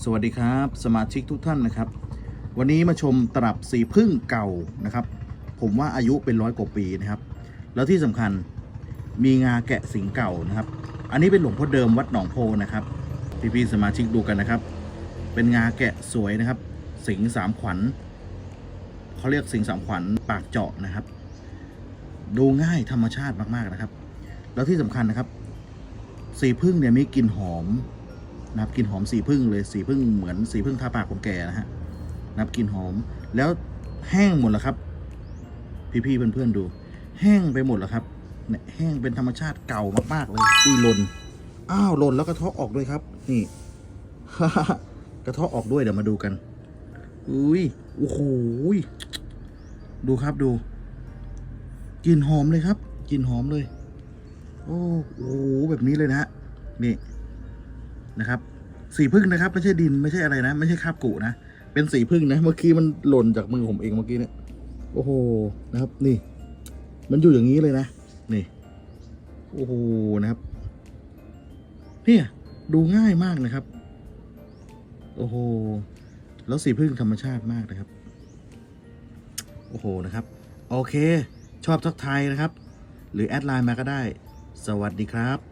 สวัสดีครับ สมาชิกทุกท่านนะครับ วันนี้มาชมตลับสีพึ่งเก่านะครับ ผมว่าอายุเป็นร้อยกว่าปีนะครับ แล้วที่สำคัญมีงาแกะสิงเก่านะครับ อันนี้เป็นหลวงพ่อเดิมวัดหนองโพนะครับพี่ๆสมาชิกดูกันนะครับ เป็นงาแกะสวยนะครับ สิงสามขวัญเขาเรียกสิงสามขวัญปากเจาะนะครับ ดูง่ายธรรมชาติมากๆนะครับ แล้วที่สำคัญนะครับสีพึ่งเนี่ยมีกลิ่นหอม นะครับกลิ่นหอมสีพึ่งเลยสีพึ่งเหมือนสีพึ่งทาปากคนแก่นะฮะนะครับกลิ่นหอมแล้วแห้งหมดแล้วครับ พี่ๆเพื่อนๆดู แห้งไปหมดแล้วครับเนี่ยแห้งเป็นธรรมชาติเก่ามากๆเลยอุ้ยหล่นอ้าวหล่นแล้วกระเทาะออกด้วยครับ นี่กระเทาะออกด้วยเดี๋ยวมาดูกันอุ้ยโอ้โหดูครับดูกลิ่นหอมเลยครับกลิ่นหอมเลย โอ้โหแบบนี้เลยนะฮะนี่ นะครับ สีพึ่งนะครับ ไม่ใช่ดินไม่ใช่อะไรนะ ไม่ใช่คาบกุนะ เป็นสีพึ่งนะ เมื่อกี้มันหล่นจากมือผมเองเมื่อกี้เนี่ย โอ้โห นะครับ นี่ มันอยู่อย่างนี้เลยนะ นี่ โอ้โห นะครับ เนี่ย ดูง่ายมากนะครับ โอ้โห แล้วสีพึ่งธรรมชาติมากนะครับ โอ้โห นะครับ โอเค ชอบทักทายนะครับ หรือแอดไลน์มาก็ได้ สวัสดีครับ